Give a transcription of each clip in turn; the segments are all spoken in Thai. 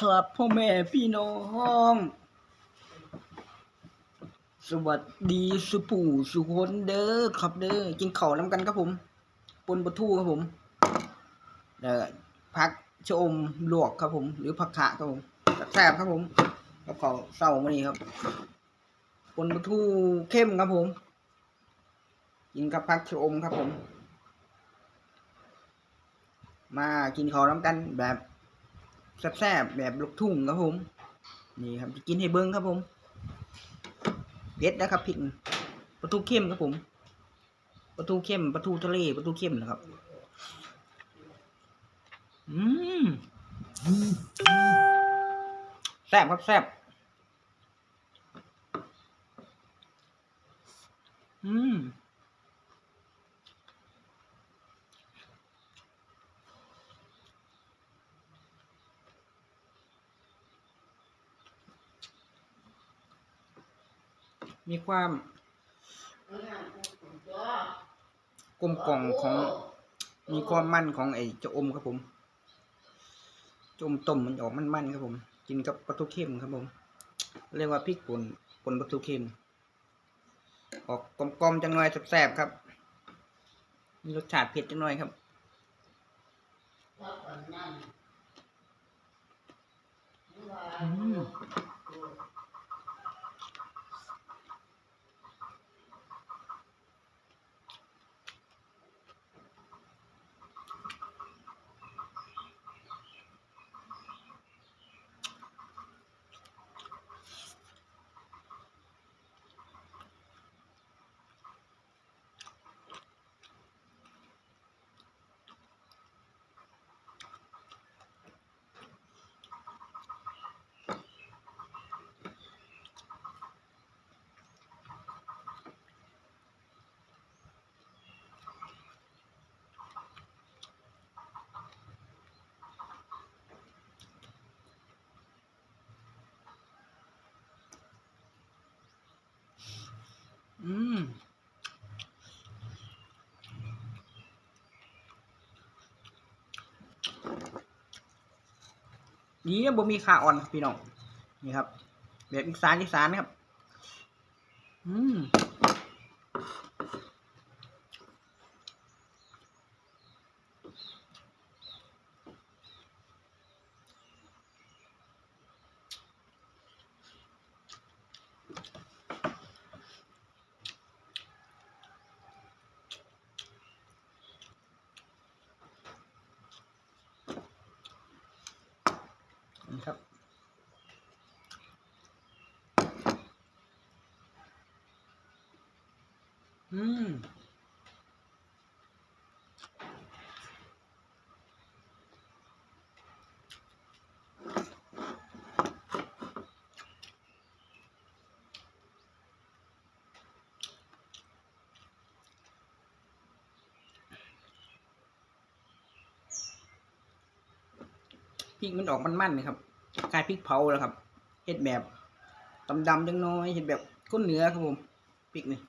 ครับพ่อแม่พี่น้อง สวัสดีสุปู่สุคนเด้อครับเด้อกินข้าวน้ำกันครับผมปนปลาทูครับผมเด้อผักชอมลวกครับผม หรือผักขะครับผมแซ่บครับผมกับข้าวเศร้ามานี่ครับปนปลาทูเข้มครับผม กินกับผักชอมครับผม มากินข้าวน้ำกันแบบ แซ่บๆแบบลูกทุ่งครับผม นี่ครับกินให้เบิ้งครับผมเผ็ดนะครับพริกปลาทูเข้มครับผมปลาทูเข้มปลาทูทะเลปลาทูเข้มนะครับ อืมแซ่บครับแซ่บอืม มีความกลมกล่อมของมีความมันของไอ้เจะอมครับผมจมต้มมันออกมันๆครับผม กินกับปลาทูเค็มครับผม เรียกว่าพริกป่นป่นปลาทูเค็ม ออกกลมๆจังหน่อยแซ่บๆครับ มีรสชาติเผ็ดจังหน่อยครับอืม นี้บ่มีขาอ่อนครับพี่น้อง นี่ครับ แบบอีสานอีสานนะครับ อืม นี่ครับ อืม พริกมันออกมันๆนี่ครับคล้ายพริกเผาแล้วครับเห็ดแบบดำๆจังน้อยเห็ดแบบก้นเนื้อครับผมพริกนี่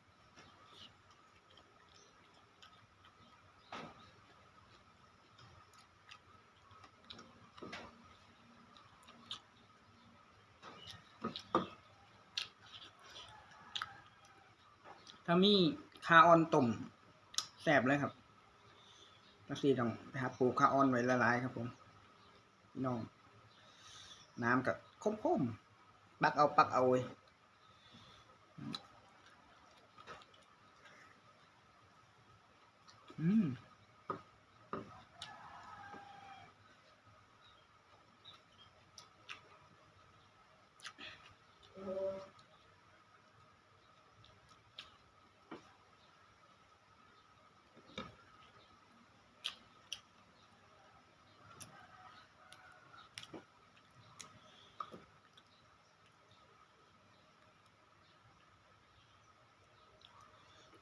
ถ้ามีคาออนต้มแซ่บเลยครับนักสีต้องไปหาปลูกคาออนไว้ละลายครับผม พี่น้อง น้ำกับคมๆปักเอาปักเอาเว้ยอืม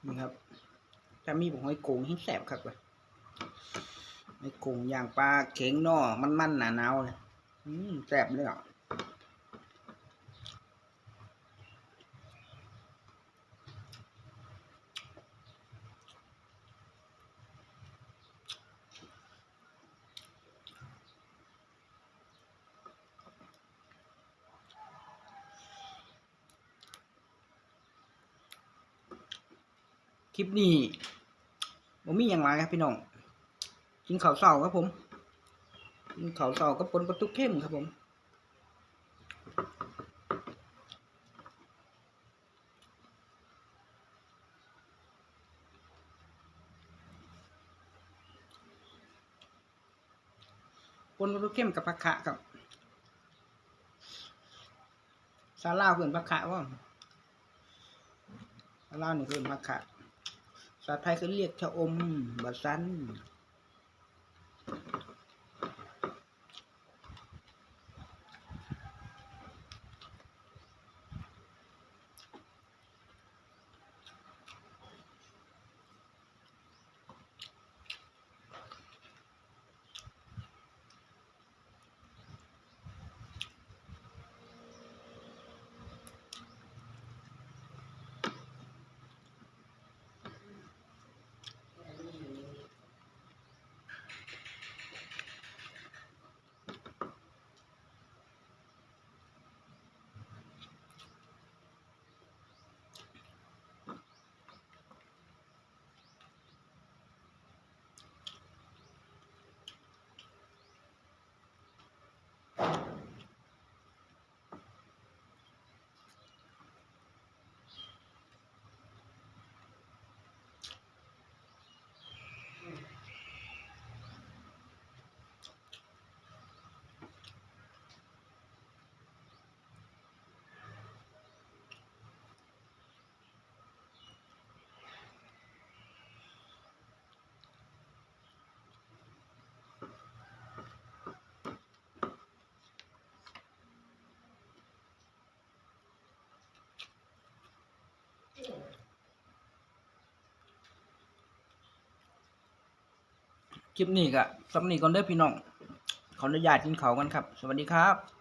นี่ครับถ้ามีผมให้โกงให้แสบครับเลยหอยโกงอย่างปลาเข็งนอมันมันหนาหนาวเลยอืมแสบเลยอะ คลิปนี้ผมมีอย่างไรครับพี่น้องกินข้าวเสาครับผมกินข้าวเสากับปนปลาตุกเข้มครับผมปนปลาตุกเข้มกับผักขะครับซาลาเพื่อนผักขะว่าซาลาเนี่เพื่อนผักขะาษาไทยเขาเรียกชะอมบะซัน คลิปนี้ก็สำนีก่อนเด้อพี่น้องขออนุญาตกินเขากันครับ สวัสดีครับ